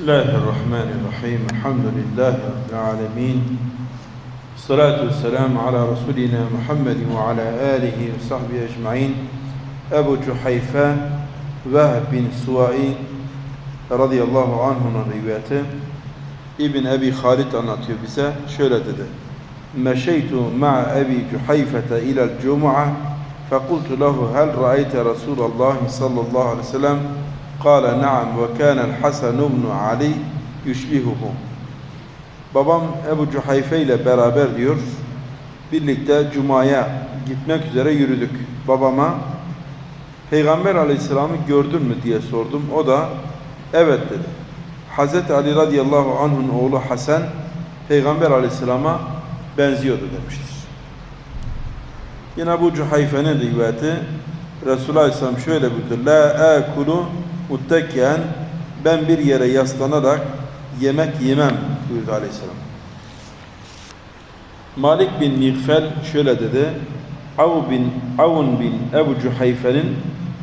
الله الرحمن الرحيم الحمد لله رب العالمين الصلاة والسلام على رسولنا محمد وعلى آله وصحبه أجمعين Ebu Cuhayfe Vehb bin Suvai radıyallahu anh'ın rivayeti İbn Ebi Halid anlatıyor bize şöyle dedi Meşeytu ma'a Ebi Cuhayfete ilel cumu'a فقلت له هل رأيت رسول الله صلى الله عليه وسلم Kale na'am ve kânel Hasan ibn Ali. Babam Ebu Cuhayfe ile beraber diyor, birlikte Cuma'ya gitmek üzere yürüdük. Babama Peygamber aleyhisselamı gördün mü diye sordum. O da evet dedi. Hz. Ali radıyallahu anh'un oğlu Hasan Peygamber aleyhisselama benziyordu demiştir. Yine bu Cuhayfe'nin rivayeti Resulullah aleyhisselam şöyle buyurdu. La ekulu Muttakiyen ben bir yere yaslanarak yemek yemem buyurdu aleyhisselam. Malik bin Mikfel şöyle dedi. Av bin, Avun bin Ebu Cuhayfe'nin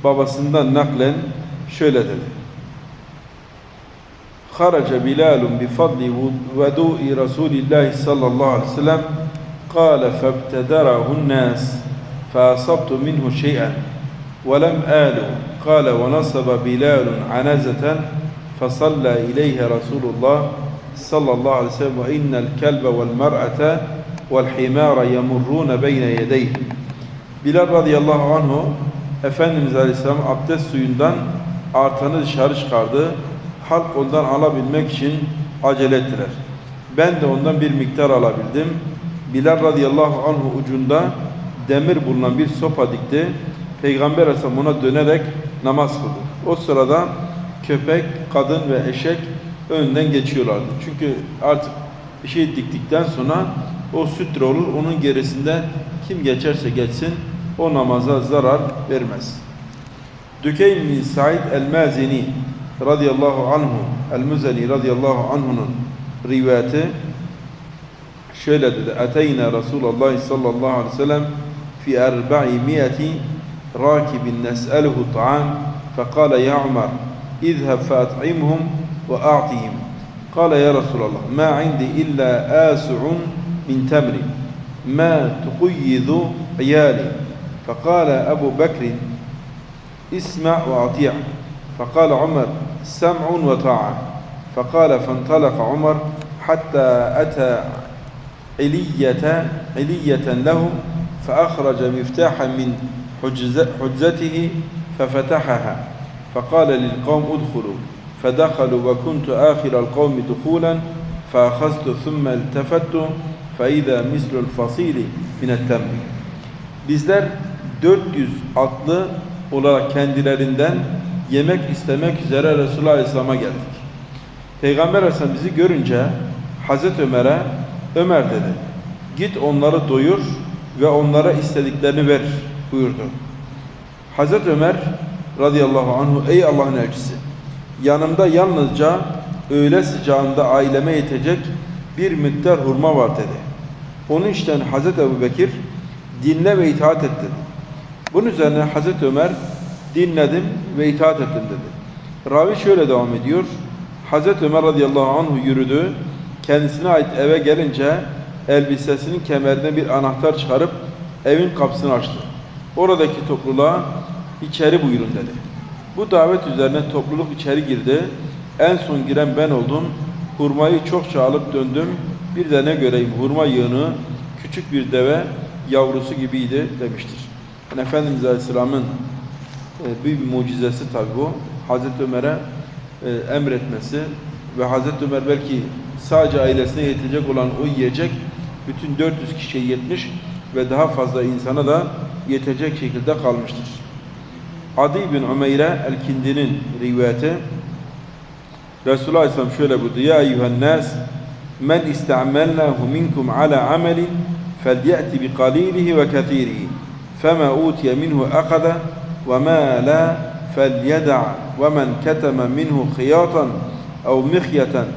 babasından naklen şöyle dedi. Haraca Bilalun bi fadli vedu'i Resulillahi sallallahu aleyhi ve sellem kâle febtederahun nâs fâsabtu minhu şey'en ولم آل قال ونصب بلال عنزة فصلى إليها رسول الله صلى الله عليه وسلم وإن الكلب والمرأة والحمار يمرون بين يديه Bilal radıyallahu anhu Efendimiz Aleyhisselam abdest suyundan artanı dışarı çıkardı. Halk ondan alabilmek için acele ettiler. Ben de ondan bir miktar alabildim. Bilal radıyallahu anhu ucunda demir bulunan bir sopa dikti. Peygamber Aleyhisselam ona dönerek namaz kıldı. O sırada köpek, kadın ve eşek önünden geçiyorlardı. Çünkü artık bir şey diktikten sonra o sütre olur. Onun gerisinde kim geçerse geçsin o namaza zarar vermez. Dükeyn bin Said el-Mazini radıyallahu anhu el-Muzani radıyallahu anhu'nun rivayeti şöyle dedi. Eteyna Resulullah sallallahu aleyhi ve sellem fi erba'i miyeti rakibin nes'eluhu ta'am فقال يا عمر اذهب فأطعمهم وأعطهم. قال يا رسول الله ما عندي إلا آسع من تمر ما تقيض عيالي. فقال أبو بكر اسمع وأطيع. فقال عمر سمع وطاعة فقال فانطلق عمر حتى أتى علية علية لهم فأخرج مفتاحا من حجزته ففتحها فقال للقوم ادخلوا فدخلوا وكنت آخر القوم دخولا فأخذت ثم التفت فإذا مثل الفصيل من التمر Bizler 400 atlı olarak kendilerinden yemek istemek üzere Resulullah Aleyhisselam'a geldik. Peygamber Aleyhisselam bizi görünce Hazreti Ömer'e Ömer dedi. Git onları doyur ve onlara istediklerini ver buyurdu. Hazreti Ömer radıyallahu anhu ey Allah'ın elçisi yanımda yalnızca öğle sıcağında aileme yetecek bir miktar hurma var dedi. Onun için Hazreti Ebu Bekir dinle ve itaat et dedi. Bunun üzerine Hazreti Ömer dinledim ve itaat ettim dedi. Ravi şöyle devam ediyor. Hazreti Ömer radıyallahu anh yürüdü. Kendisine ait eve gelince elbisesinin kemerine bir anahtar çıkarıp evin kapısını açtı. Oradaki topluluğa içeri buyurun dedi. Bu davet üzerine topluluk içeri girdi. En son giren ben oldum. Hurmayı çokça alıp döndüm. Bir de ne göreyim hurma yığını küçük bir deve yavrusu gibiydi demiştir. Yani Efendimiz Aleyhisselam'ın e, büyük bir mucizesi tabi bu. Hazreti Ömer'e e, emretmesi ve Hazreti Ömer belki sadece ailesine yetecek olan o yiyecek bütün 400 kişiye yetmiş ve daha fazla insana da yetecek şekilde kalmıştır. Adi bin Umeyre el-Kindi'nin rivayeti Resulullah Aleyhisselam şöyle buyurdu. Ya eyyühen nas men iste'amelnahu minkum ala amelin فليأت بقليله وكثيره فما أوتي منه أخذ وما لا فليدع ومن كتم منه خياطا أو مخية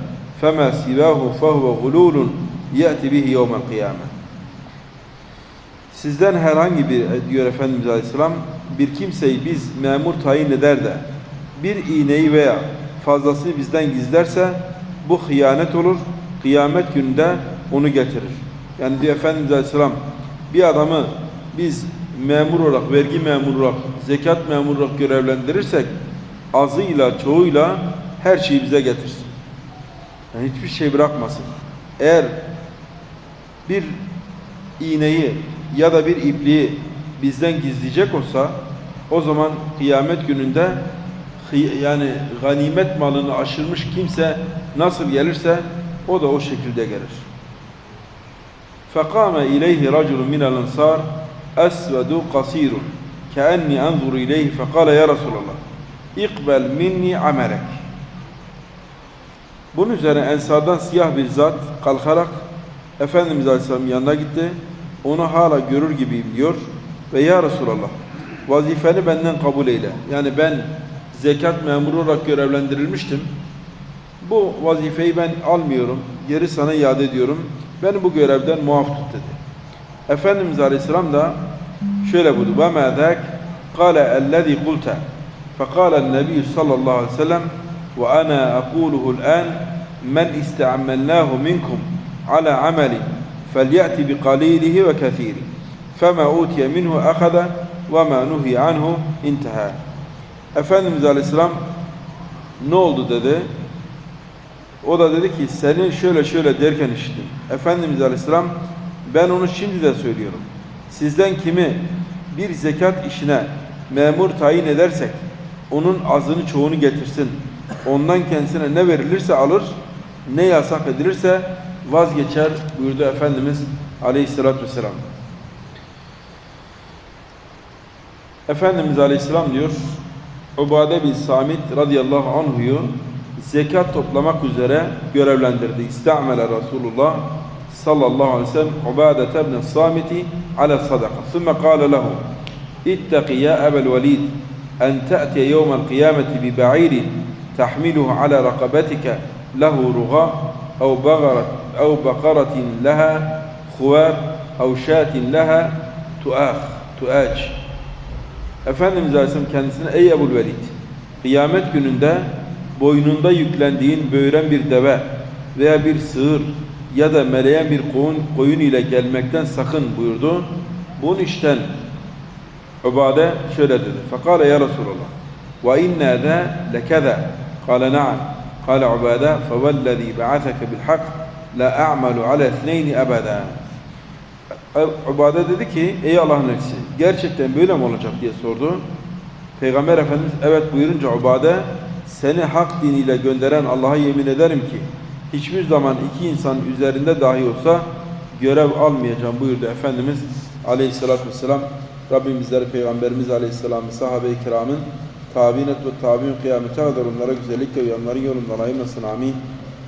فما سواه فهو غلول يأتي به يوم القيامة Sizden herhangi bir diyor Efendimiz Aleyhisselam bir kimseyi biz memur tayin eder de bir iğneyi veya fazlasını bizden gizlerse bu hıyanet olur. Kıyamet gününde onu getirir. Yani diyor Efendimiz Aleyhisselam bir adamı biz memur olarak, vergi memuru olarak, zekat memuru olarak görevlendirirsek azıyla çoğuyla her şeyi bize getirsin. Yani hiçbir şey bırakmasın. Eğer bir iğneyi ya da bir ipliği bizden gizleyecek olsa o zaman kıyamet gününde hıy- yani ganimet malını aşırmış kimse nasıl gelirse o da o şekilde gelir. فقام إليه رجل من الأنصار أسود قصير كأني أنظر إليه فقال يا رسول الله اقبل مني عملك bunun üzerine Ensardan siyah bir zat kalkarak Efendimiz Aleyhisselam'ın yanına gitti. Onu hala görür gibiyim diyor. Ve ya Resulallah vazifeni benden kabul eyle. Yani ben zekat memuru olarak görevlendirilmiştim. Bu vazifeyi ben almıyorum. Geri sana iade ediyorum. Beni bu görevden muaf tut dedi. Efendimiz Aleyhisselam da şöyle buyurdu. Ve mâ zâk kâle ellezî kulte فقال النبي صلى الله عليه وسلم وأنا أقوله الآن من استعملناه منكم على عمل فليأت بقليله وكثيره فما أوتي منه أخذ وما نهي عنه انتهى Efendimiz Aleyhisselam ne oldu dedi. O da dedi ki seni şöyle şöyle derken işittim. Efendimiz Aleyhisselam ben onu şimdi de söylüyorum. Sizden kimi bir zekat işine memur tayin edersek onun azını çoğunu getirsin. Ondan kendisine ne verilirse alır, ne yasak edilirse vazgeçer buyurdu Efendimiz Aleyhisselatü Vesselam. Efendimiz Aleyhisselam diyor, Ubade bin Samit radıyallahu anhu'yu zekat toplamak üzere görevlendirdi. İstamele Resulullah sallallahu aleyhi ve sellem Ubade ibn Samit'i ala sadaka. Sümme kâle lehu ittaqi ya ebel velid en te'tiye yevmel kıyameti bi ba'irin tahmiluhu ala rakabetika lehu ruga ev bagarat ev bakaratin leha huvar ev şatin leha tuah tuac Efendimiz Aleyhisselam kendisine ey Ebul Velid kıyamet gününde boynunda yüklendiğin böğren bir deve veya bir sığır ya da meleyen bir koyun, koyun ile gelmekten sakın buyurdu. Bunun işten Ubade şöyle dedi. Fakale ya Resulallah ve inna za lekeza kale na'am kale Ubade fevellezî ba'atheke bil hak la a'malu ala ethneyni ebeda Ubade dedi ki ey Allah'ın elçisi gerçekten böyle mi olacak diye sordu. Peygamber Efendimiz evet buyurunca Ubade seni hak diniyle gönderen Allah'a yemin ederim ki hiçbir zaman iki insan üzerinde dahi olsa görev almayacağım buyurdu Efendimiz Aleyhisselatü Vesselam. Rabbim bizleri Peygamberimiz Aleyhisselam'ı sahabe-i kiramın tabi'in et ve tabi'in kıyamete kadar onlara güzellikle uyanların yolundan ayırmasın amin.